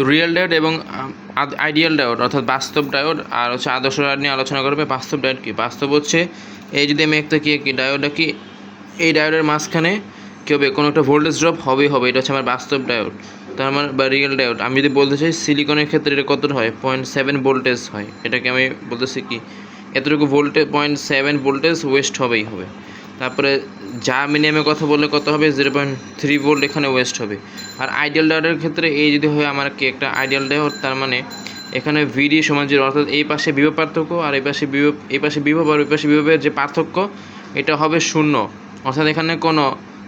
তো real diode এবং ideal diode অর্থাৎ বাস্তব ডায়োড আর হচ্ছে আদর্শ ডায়োড নিয়ে আলোচনা করবে বাস্তব ডায়োড কি? বাস্তব হচ্ছে এই যদি আমি একটা কি কি ডায়োডটা কি এই ডায়োডের মাঝখানে কী হবে? কোনো একটা ভোল্টেজ ড্রপ হবেই হবে এটা হচ্ছে আমার বাস্তব ডায়োড তার আমার বা রিয়েল ডায়োড আমি যদি বলতে চাই সিলিকনের ক্ষেত্রে এটা কত হয়? পয়েন্ট সেভেন ভোল্টেজ হয়। এটাকে আমি বলতেছি কি, এতটুকু voltage point seven voltage waste হবেই, হবে। তারপরে জার্মিনিয়ামের কথা বললে কত হবে? জিরো পয়েন্ট থ্রি ভোল্ট এখানে ওয়েস্ট হবে। আর আইডিয়াল ডায়োডের ক্ষেত্রে এই যদি হয় আমার কি একটা আইডিয়াল ডায়োড তার মানে এখানে ভিডি সমান জিরো অর্থাৎ এই পাশে বিভব পার্থক্য আর এই পাশে বিভব, এই পাশে বিভব আর ওই পাশে বিভবের যে পার্থক্য, এটা হবে শূন্য। অর্থাৎ এখানে কোনো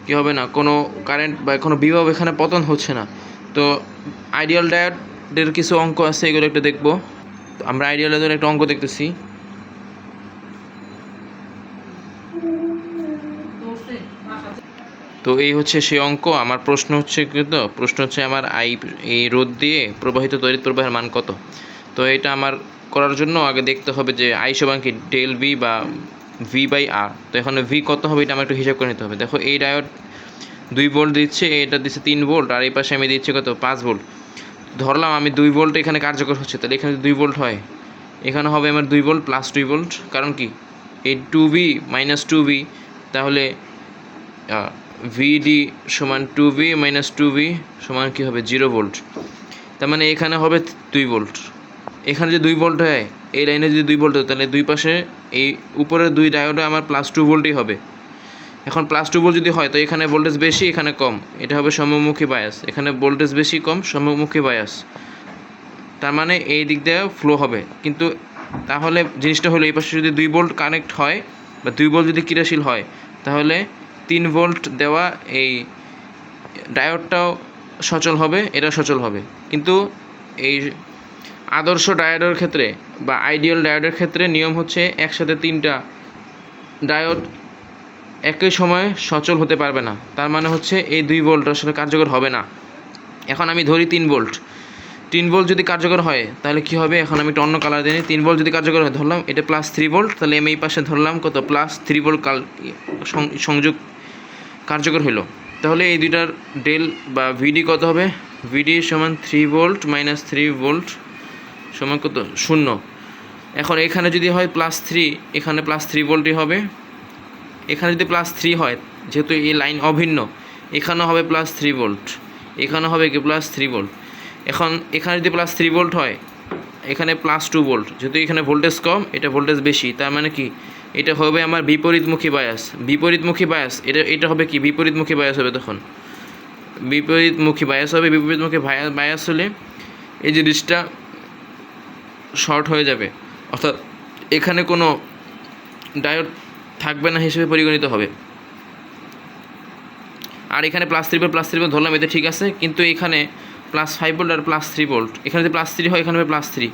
কী হবে না, কোনো কারেন্ট বা কোনো বিভব এখানে পতন হচ্ছে না। তো আইডিয়াল ডায়োডের কিছু অঙ্ক আছে, এগুলো একটু দেখব। আমরা আইডিয়াল ডায়োডের একটা অঙ্ক দেখতেছি। তো এই হচ্ছে সেই অঙ্ক। আমার প্রশ্ন হচ্ছে কি তো? প্রশ্ন হচ্ছে আমার আই এই রোদ দিয়ে প্রবাহিত তড়িৎ প্রবাহের মান কত? তো এটা আমার করার জন্য আগে দেখতে হবে যে আই সমান ডেল ভি বা ভি বাই আর। তো এখানে ভি কত হবে এটা আমার একটু হিসাব করে নিতে হবে। দেখো এই ডায়োড দুই ভোল্ট দিচ্ছে, এটা দিচ্ছে তিন ভোল্ট, আর এই পাশে আমি দিচ্ছি কত? পাঁচ ভোল্ট। ধরলাম আমি দুই ভোল্ট এখানে কার্যকর হচ্ছে, তাহলে এখানে দুই ভোল্ট হয়। এখানে হবে আমার দুই ভোল্ট প্লাস দুই ভোল্ট, কারণ কি? এই two V minus two V তাহলে ভিডি সমান two V minus two V সমান কী হবে? জিরো ভোল্ট তার মানে এখানে হবে দুই ভোল্ট এখানে যদি দুই ভোল্ট হয়, এই লাইনে যদি দুই ভোল্ট হয়, তাহলে দুই পাশে এই উপরের দুই ডায়োডে আমার প্লাস টু ভোল্টই হবে। এখন প্লাস টু ভোল্ট যদি হয়, তো এখানে ভোল্টেজ বেশি, এখানে কম। এটা হবে সম্মুখী বায়াস এখানে ভোল্টেজ বেশি, কম, সম্মুখী বায়াস তার মানে এই দিক দিয়ে ফ্লো হবে। কিন্তু তাহলে জিনিসটা হলো, এই পাশে যদি দুই ভোল্ট কানেক্ট হয় বা দুই ভোল্ট যদি ক্রিয়াশীল হয়, তাহলে তিন ভোল্ট দেওয়া এই ডায়োডটাও সচল হবে, এটা সচল হবে। কিন্তু এই আদর্শ ডায়োডের ক্ষেত্রে বা আইডিয়াল ডায়োডের ক্ষেত্রে নিয়ম হচ্ছে একসাথে তিনটা ডায়োড একই সময়ে সচল হতে পারবে না। তার মানে হচ্ছে এই দুই ভোল্ট আসলে কার্যকর হবে না। এখন আমি ধরি তিন ভোল্ট। তিন ভোল্ট যদি কার্যকর হয়, তাহলে কি হবে? এখন আমি অন্য কালার দিই তিন ভোল্ট যদি কার্যকর হয়, ধরলাম এটা প্লাস থ্রি ভোল্ট, তাহলে আমি এই পাশে ধরলাম কত? প্লাস থ্রি ভোল্ট কাল সং- সংযোগ কার্যকর হলো তাহলে এই দুইটার ডেল বা ভিডি কত হবে? ভিডি সমান three volt minus three volt সমান কত? শূন্য। এখন এখানে যদি হয় প্লাস থ্রি এখানে প্লাস থ্রি ভোল্টই হবে। এখানে যদি প্লাস থ্রি হয়, যেহেতু এই লাইন অভিন্ন এখানে হবে প্লাস থ্রি ভোল্ট এখানে হবে কি? প্লাস থ্রি ভোল্ট এখন এখানে যদি প্লাস থ্রি ভোল্ট হয়, এখানে প্লাস টু ভোল্ট যেহেতু এখানে ভোল্টেজ কম, এটা ভোল্টেজ বেশি, তার মানে কি? এটা হবে আমার বিপরীতমুখী বায়াস বিপরীতমুখী বায়াস এটা এটা হবে কি? বিপরীতমুখী বায়াস হবে তখন। বিপরীতমুখী বায়াস হবে, বিপরীতমুখী বায়া- বায়াস হলে এই জিনিসটা শর্ট হয়ে যাবে। অর্থাৎ এখানে কোনো ডায়োড থাকবে না হিসেবে পরিগণিত হবে। আর এখানে plus three volt plus three volt ধরলাম এতে ঠিক আছে, কিন্তু এখানে প্লাস ফাইভ ভোল্ট আর প্লাস থ্রি ভোল্ট এখানে যদি প্লাস থ্রি হয়, এখানে হবে প্লাস থ্রি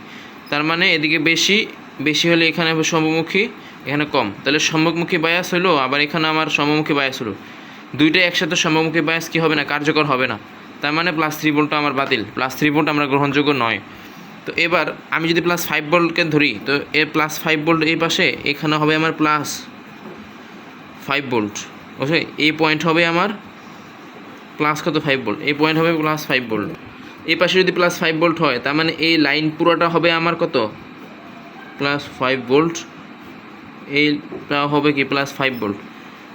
তার মানে এদিকে বেশি বেশি হলে এখানে হবে এখানে কম। তাহলে সম্মুখমুখী বায়াস হলো আবার এখানে আমার সম্মুখী বায়াস হলো। দুইটাই একসাথে সম্মুখী বায়াস কী হবে না? কার্যকর হবে না। তার মানে প্লাস থ্রি ভোল্টটা আমার বাতিল। প্লাস থ্রি ভোল্ট আমরা গ্রহণযোগ্য নয়। তো এবার আমি যদি প্লাস ফাইভ ভোল্টকে ধরি, তো এ প্লাস ফাইভ ভোল্ট এই পাশে, এখানে হবে আমার প্লাস ফাইভ ভোল্ট বুঝলে? এই পয়েন্ট হবে আমার প্লাস কত ফাইভ ভোল্ট এই পয়েন্ট হবে প্লাস ফাইভ ভোল্ট এই পাশে যদি প্লাস ফাইভ ভোল্ট হয়, তার মানে এই লাইন পুরোটা হবে আমার কত? প্লাস ফাইভ ভোল্ট এইটা হবে কি প্লাস ফাইভ ভোল্ট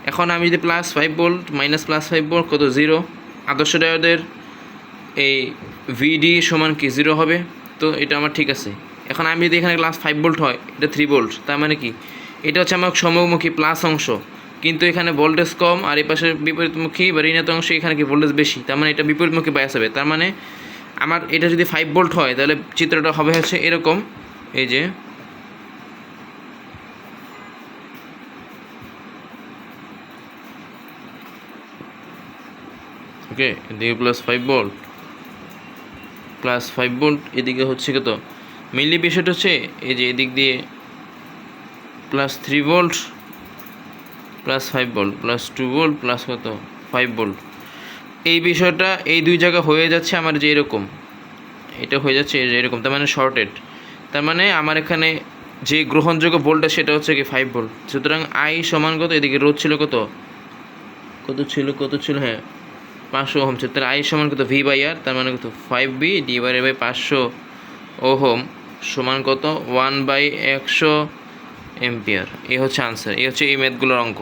এখন আমি যদি plus five volt minus plus five volt কত জিরো আদর্শ ডায়োডের এই ভিডি সমান কি জিরো হবে? তো এটা আমার ঠিক আছে। এখন আমি যদি এখানে প্লাস ফাইভ ভোল্ট হয়, এটা থ্রি ভোল্ট তার মানে কি? এটা হচ্ছে আমার সমমুখী প্লাস অংশ। কিন্তু এখানে ভোল্টেজ কম, আর এই পাশে বিপরীতমুখী বা ঋণাত্মক অংশ এখানে কি ভোল্টেজ বেশি? তার মানে এটা বিপরীতমুখী বায়াস হবে। তার মানে আমার এটা যদি ফাইভ ভোল্ট হয়, তাহলে চিত্রটা হবে হচ্ছে এরকম। এই যে ওকে, এদিকে plus five volt plus five volt এদিকে হচ্ছে কত? মেনলি বিষয়টা হচ্ছে এই যে এদিক দিয়ে plus three volt plus five volt plus two volt plus কত? ফাইভ ভোল্ট এই বিষয়টা এই দুই জায়গা হয়ে যাচ্ছে আমার যে এরকম। এটা হয়ে যাচ্ছে এরকম, তার মানে শর্টেড তার মানে আমার এখানে যে গ্রহণযোগ্য ভোল্টেজ সেটা হচ্ছে কি ফাইভ ভোল্ট সুতরাং আই সমান কত? এদিকে রোধ ছিল কত? কত ছিল কত ছিল? হ্যাঁ পাঁচশো ওহম। ছিল তাহলে আই সমান কত ভি বাই আর তার মানে কত ফাইভ বি ডিভাইডেড বাই পাঁচশো ওহম সমান কত ওয়ান বাই একশো এম্পিয়ার এই হচ্ছে আনসার এই হচ্ছে এই ম্যাথগুলোর অঙ্ক।